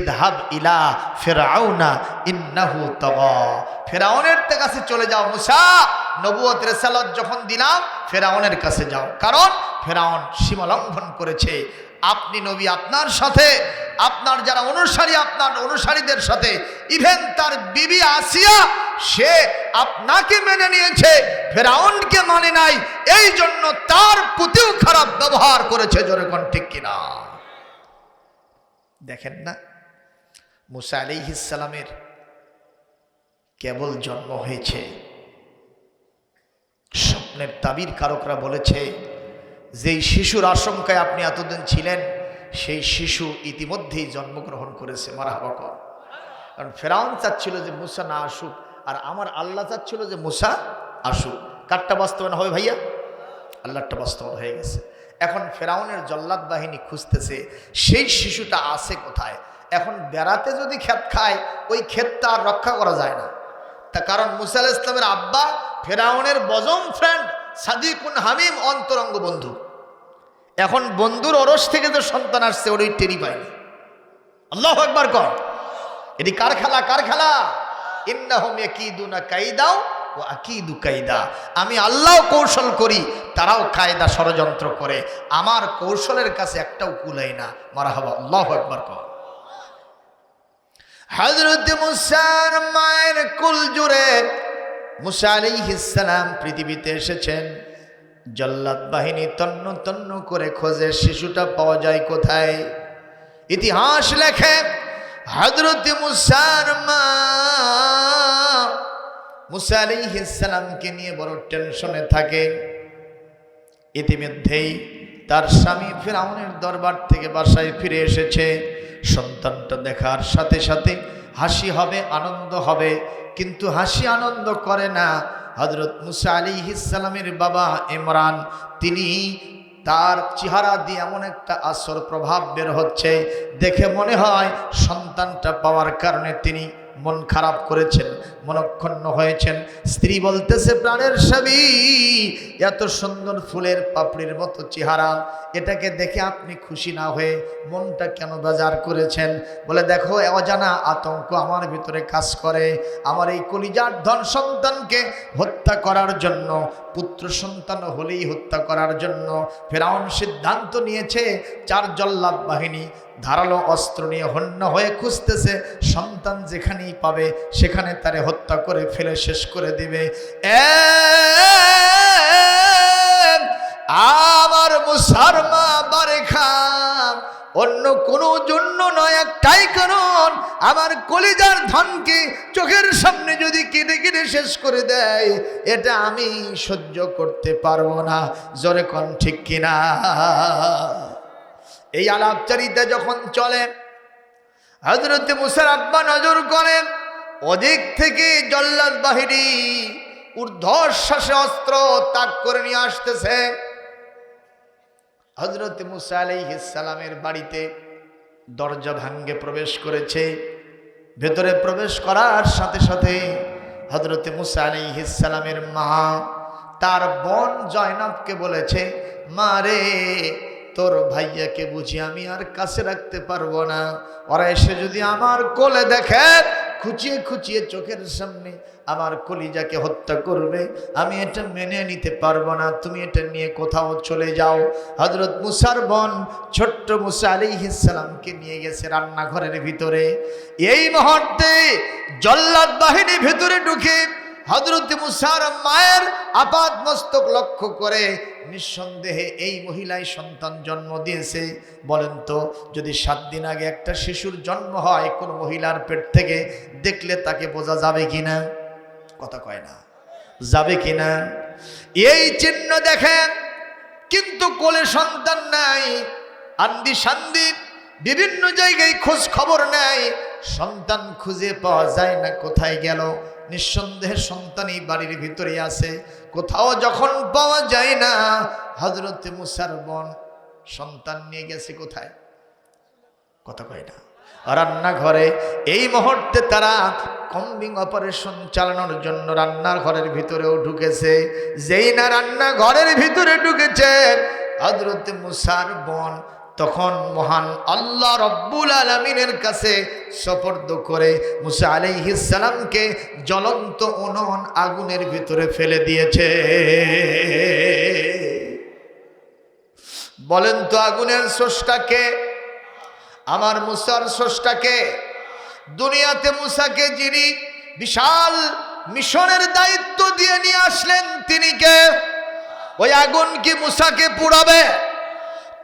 ইদহাব ইলা ফেরাউনা ইন্নাহু তাগা। ফেরাউনের কাছে চলে যাও মুসা নবুয়ত রেসালত যখন দিলাম, ফেরাউনের কাছে যাও। কারণ ফেরাউন সীমা লঙ্ঘন করেছে। আপনি নবী আপনার সাথে, আপনার যারা অনুসারী, আপনার অনুসারীদের সাথে। ইভেন তার বিবি আসিয়া, সে আপনাকে মেনে নিয়েছে, ফেরাউনকে মানে নাই। এই জন্য তার প্রতিও খারাপ ব্যবহার করেছে, জোরে ঠিক কিনা? দেখেন না? মুসা আলিহিসালামের কেবল জন্ম হয়েছে। স্বপ্নের দাবির কারকরা বলেছে, যেই শিশুর আশঙ্কায় আপনি এতদিন ছিলেন, সেই শিশু ইতিমধ্যেই জন্মগ্রহণ করেছে। মারা হওয়া কারণ ফেরাউন চাচ্ছিল যে মুসা না আসুক, আর আমার আল্লাহ চাচ্ছিল যে মুসা আসুক। কারটা বাস্তবায়ন হবে ভাইয়া? আল্লাহটা বাস্তবায়ন হয়ে গেছে। এখন ফেরাউনের জল্লাদ বাহিনী খুঁজতেছে, সেই শিশুটা আছে কোথায়? এখন বেড়াতে যদি ক্ষেত খায়, ওই ক্ষেতটা আর রক্ষা করা যায় না। তা কারণ মুসা আলাহ ইসলামের আব্বা ফেরাউনের বজম ফ্রেন্ড সাদিকুন হামিম অন্তরঙ্গ বন্ধু। এখন বন্ধুর অরস থেকে যে সন্তান আসছে, ওর ওই টেরি পায়নি। আল্লাহ একবার কর। এটি কার খেলা কার খেলা? ইন্নাহুম ইয়াকিদুনা কাইদাও ও আকিদু কাইদা। আমি আল্লাহ কৌশল করি, তারাও কায়দা ষড়যন্ত্র করে। আমার কৌশলের কাছে একটাও কুলাই না। মারা হবা আল্লাহ একবার কর। হজরত মুসার মায়ের কুল জুড়ে মুসা আলাইহিসসালাম পৃথিবীতে এসেছেন। জল্লাদ বাহিনী তন্ন তন্ন করে খোঁজে, শিশুটা পাওয়া যায় কোথায়? ইতিহাস লেখে হজরত মুসার মা মুসা নিয়ে বড় টেনশনে থাকে। ইতিমধ্যেই তার স্বামী ফেরাউনের দরবার থেকে বাসায় ফিরে এসেছে। সন্তানটা দেখার সাথে সাথে হাসি হবে, আনন্দ হবে। কিন্তু হাসি আনন্দ করে না। হজরত মুসা আলী ইসালামের বাবা ইমরান, তিনি তার চেহারা দিয়ে এমন একটা আসর প্রভাব বের হচ্ছে। দেখে মনে হয় সন্তানটা পাওয়ার কারণে তিনি মন খারাপ করেছেন, মনক্ষণ্ণ হয়েছেন। স্ত্রী বলতেছে, প্রাণের স্বামী, এত সুন্দর ফুলের পাপড়ির মতো চেহারা। এটাকে দেখে আপনি খুশি না হয়ে মনটা কেন বাজার করেছেন? বলে, দেখো অজানা আতঙ্ক আমার ভিতরে কাজ করে। আমার এই কলিজার ধন সন্তানকে হত্যা করার জন্য, পুত্র সন্তান হলেই হত্যা করার জন্য। ফেরাউন সিদ্ধান্ত নিয়েছে, চার জল্লাদ বাহিনী ধারালো অস্ত্র নিয়ে হন্য হয়ে খুঁজতেছে। সন্তান যেখানেই পাবে, সেখানে তারে হত্যা করে ফেলে শেষ করে দিবে। আমার মুসারমা বারে খাম অন্য কোনো জন্য নয় একটাই কারণ, আমার কলিজার ধনকে চোখের সামনে যদি কেটে কেটে শেষ করে দেয়, এটা আমি সহ্য করতে পারব না। জোরে কন ঠিক কিনা? এই আলাপচারিতা যখন চলে হজরত মুসার আব্বা নজর করেন ওদিক থেকে জল্লাদ বাহিনী ঊর্ধ্বশ্বাসে অস্ত্র তাক করে নিয়ে আসতেছে। হজরত মুসা আলাইহিসালামের বাড়িতে দরজা ভাঙ্গে প্রবেশ করেছে। ভেতরে প্রবেশ করার সাথে সাথে হজরত মুসা আলাইহিসালামের মা তার বোন জয়নবকে বলেছে, মা রে তোর ভাইয়াকে বুঝি আমি আর কাছে রাখতে পারব না। ওরা এসে যদি আমার কোলে দেখে, খুচিয়ে খুচিয়ে চোখের সামনে আমার কলিজাকে হত্যা করবে, আমি এটা মেনে নিতে পারব না। তুমি এটা নিয়ে কোথাও চলে যাও। হজরত মুসার বন ছোট্ট মুসা আলী ইসালামকে নিয়ে গেছে রান্নাঘরের ভিতরে। এই মুহূর্তে জল্লাদ বাহিনী ভিতরে ঢুকে হজরত মুসার মায়ের আপাত মস্তক লক্ষ্য করে নিঃসন্দেহে এই মহিলাই সন্তান জন্ম দিয়েছে। বলেন তো, যদি সাত দিন আগে একটা শিশুর জন্ম হয়, কোন মহিলার পেট থেকে, দেখলে তাকে বোঝা যাবে কিনা? কথা কয় না। যাবে কিনা? এই চিহ্ন দেখেন, কিন্তু কোলে সন্তান নাই, আন্দি সান্দি, বিভিন্ন জায়গায় খোঁজ খবর নেয়, সন্তান খুঁজে পাওয়া যায় না, কোথায় গেল? নিঃসন্দেহে সন্তানই বাড়ির ভিতরে আছে। কোথাও যখন পাওয়া যায় না হজরতে মুসার বোন সন্তান নিয়ে গেছে কোথায়? কথা কয় না। রান্নাঘরে এই মুহূর্তে তারা কম্বিং অপারেশন চালানোর জন্য রান্নাঘরের ভিতরেও ঢুকেছে। যেই না রান্নাঘরের ভিতরে ঢুকেছে হজরত মুসার বোন তখন মহান আল্লাহ রব্বুল আলমিনের কাছে সফর্দ করে মুসা আলাইহিসালামকে জ্বলন্ত উনন আগুনের ভিতরে ফেলে দিয়েছে। বলেন তো আগুনের স্রষ্টাকে আমার মুসার স্রষ্টাকে দুনিয়াতে মুসাকে যিনি বিশাল মিশনের দায়িত্ব দিয়ে নিয়ে আসলেন, তিনি কে? ওই আগুন কি মুসাকে পুড়াবে?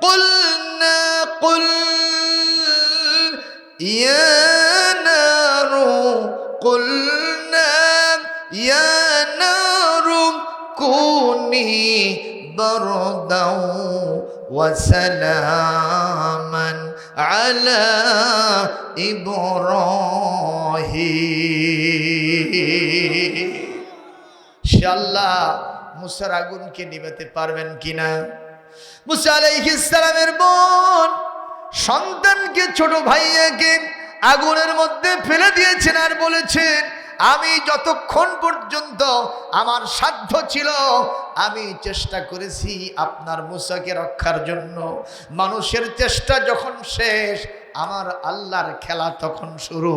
قلنا قل يا نار قلنا يا نار كوني بردا وسلاما على إبراهيم সে আল্লাহ মুসার আগুনকে নিভাতে পারবেন কিনা মুসা আলাইহিসসালামের বোন, সন্তানকে, ছোট ভাইয়াকে আগুনের মধ্যে ফেলে দিয়েছেন আর বলেছেন, আমি যতক্ষণ পর্যন্ত আমার সাধ্য ছিল, আমি চেষ্টা করেছি আপনার মুসাকে রক্ষার জন্য। মানুষের চেষ্টা যখন শেষ, আমার আল্লাহর খেলা তখন শুরু।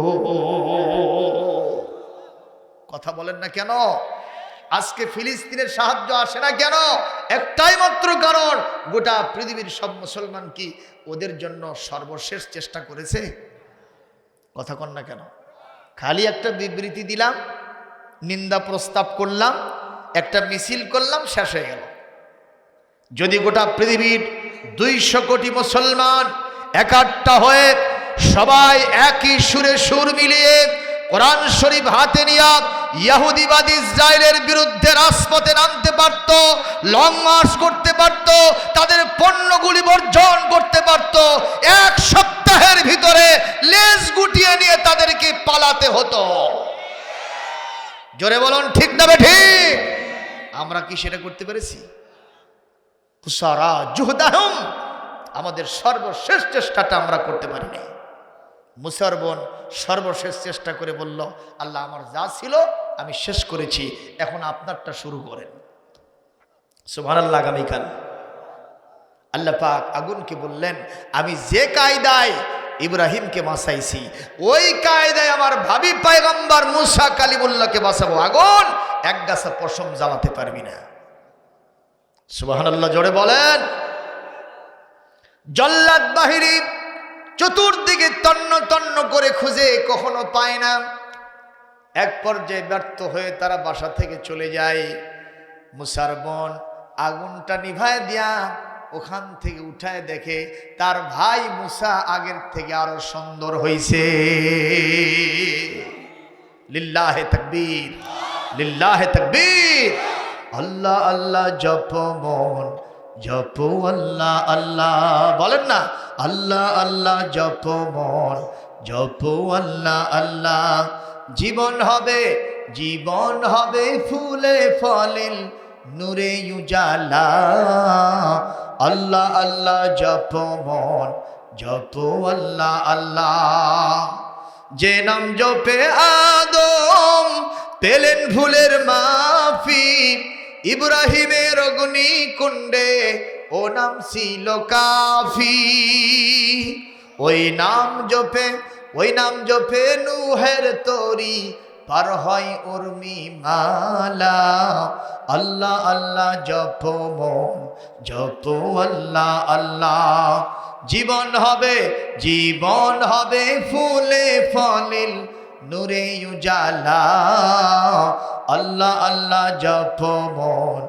কথা বলেন না কেন? আজকে ফিলিস্তিনের সাহায্য আসে না কেন? একটাই মাত্র কারণ, গোটা পৃথিবীর সব মুসলমান কি ওদের জন্য সর্বশেষ চেষ্টা করেছে? কথা কন না কেন? খালি একটা বিবৃতি দিলাম, নিন্দা প্রস্তাব করলাম, একটা মিছিল করলাম, শেষ হয়ে গেল। যদি গোটা পৃথিবীর দুইশো কোটি মুসলমান একাট্টা হয়ে সবাই একই সুরে সুর মিলিয়ে কোরআন শরীফ হাতে নিয়ে ইয়াহুদিবাদ ইসরায়েলের বিরুদ্ধে রাজপথে নামতে পারত লং মার্চ করতে পারত, তাদের পণ্যগুলি বর্জন করতে পারত। এক সপ্তাহের ভিতরে লেজ গুটিয়ে নিয়ে তাদেরকে পালাতে হতো। জোরে বলুন, ঠিক না ঠিক? আমরা কি সেটা করতে পেরেছি? জুহদাহম, আমাদের সর্বশেষ চেষ্টাটা আমরা করতে পারি নাই মুসার বোন সর্বশেষ চেষ্টা করে বলল, আল্লাহ আমার যা ছিল আমি শেষ করেছি, এখন আপনারটা শুরু করেন। সুভান আল্লাহ আগামীকাল। আল্লাহ পাক আগুনকে বললেন, আমি যে কায়দায় ইব্রাহিমকে বাঁচাইছি, ওই কায়দায় আমার ভাবি পায়গম্বার মুসা কালিমুল্লাহকে বাঁচাবো। আগুন এক গাছা পশম জ্বালাতে পারবি না। সুবাহান আল্লাহ জোরে বলেন। জল্লাদ বাহিনী চতুর্দিকে তন্ন তন্ন করে খুঁজে কখনো পায় না। এক পর্যায়ে ব্যর্থ হয়ে তারা বাসা থেকে চলে যায়। মুসার বোন আগুনটা নিভায় দিয়া ওখান থেকে উঠায় দেখে, তার ভাই মুসা আগের থেকে আরও সুন্দর হইছে। লিল্লাহে তকবীর লিল্লাহে তকবীর। আল্লাহ আল্লাহ, জপ মন, জপ আল্লাহ আল্লাহ। বলেন না, আল্লাহ আল্লাহ, জপ মন, জপ আল্লাহ আল্লাহ। জীবন হবে জীবন হবে ফুলে ফলিল নূরে উজালা। আল্লাহ আল্লাহ জপ মন, জপ আল্লাহ আল্লাহ। যে নাম জপে আদম, পেলেন ভুলের মাফি। ইব্রাহিমের অগ্নি কুণ্ডে, ও নাম ছিল কাফি। ওই নাম জপে ওই নাম জপে নুহের তরি, পার হয় উর্মি মালা। আল্লাহ আল্লাহ জপ মন, জপ আল্লাহ আল্লাহ। জীবন হবে জীবন হবে ফুলে ফলিল নূরে উজালা। আল্লাহ আল্লাহ জপ মন,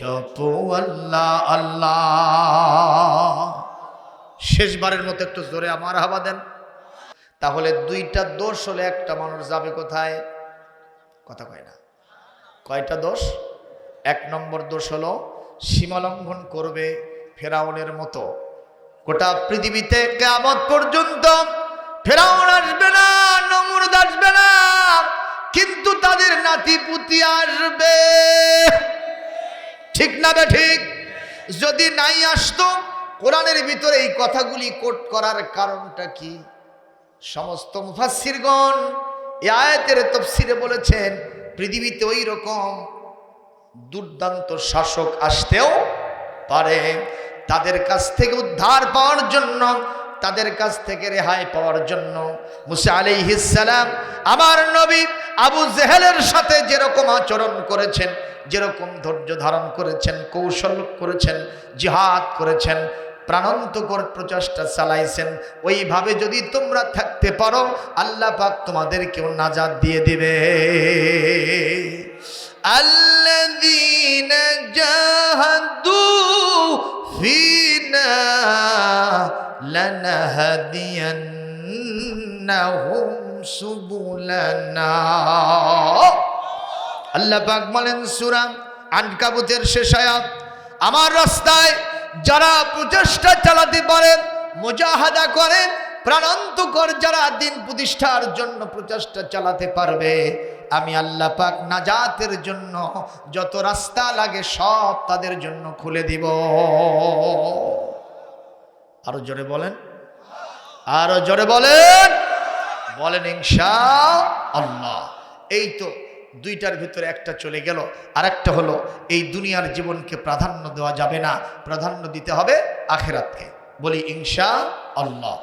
জপ আল্লাহ আল্লাহ। শেষবারের মতো একটু জোরে আমার হাবা দেন। তাহলে দুইটা দোষ হলে একটা মানুষ যাবে কোথায়? কথা কয় না। কয়টা দোষ? এক নম্বর দোষ হলো সীমালঙ্ঘন করবে ফেরাউনের মতো। গোটা পৃথিবীতে কেমন পর্যন্ত ফেরাউন আসবে না, নমরুদ আসবে না, কিন্তু তাদের নাতি পুতি আসবে। ঠিক না বে ঠিক? যদি নাই আসতো, কোরআনের ভিতরে এই কথাগুলি কোট করার কারণটা কি? সমস্ত মুফাসিরগণ এ আয়াতের তফসিরে বলেছেন, পৃথিবীতে ওই রকম দুর্দান্ত শাসক আসতেও পারে। তাদের কাছ থেকে উদ্ধার পাওয়ার জন্য, তাদের কাছ থেকে রেহাই পাওয়ার জন্য মুসা আলাইহিসালাম আমার নবী আবু জেহেলের সাথে যেরকম আচরণ করেছেন, যেরকম ধৈর্য ধারণ করেছেন, কৌশল করেছেন, জিহাদ করেছেন প্রাণান্তকর প্রচেষ্টা চালাইছেন ওইভাবে যদি তোমরা থাকতে পারো আল্লাহ পাক তোমাদেরকেও নাজাদ দিয়ে দিবে الذين جاهدوا فينا لنهدينهم سبلنا আল্লাহ পাক বলেন সূরা আনকাবুতের শেষ আয়াত আমার রাস্তায় যারা প্রচেষ্টা চালাতে পারে, মুজাহাদা করে প্রাণান্তকর যারা দিন প্রতিষ্ঠার জন্য প্রচেষ্টা চালাতে পারবে, আমি আল্লাহ পাক নাজাতের জন্য যত রাস্তা লাগে সব তাদের জন্য খুলে দিব। আরও জোরে বলেন। আরও জোরে বলেন। বলেন ইনশা আল্লাহ এই তো দুইটার ভিতরে একটা চলে গেল আর একটা হলো এই দুনিয়ার জীবনকে প্রাধান্য দেওয়া যাবে না, প্রাধান্য দিতে হবে আখেরাতকে। বলি, ইনশা আল্লাহ।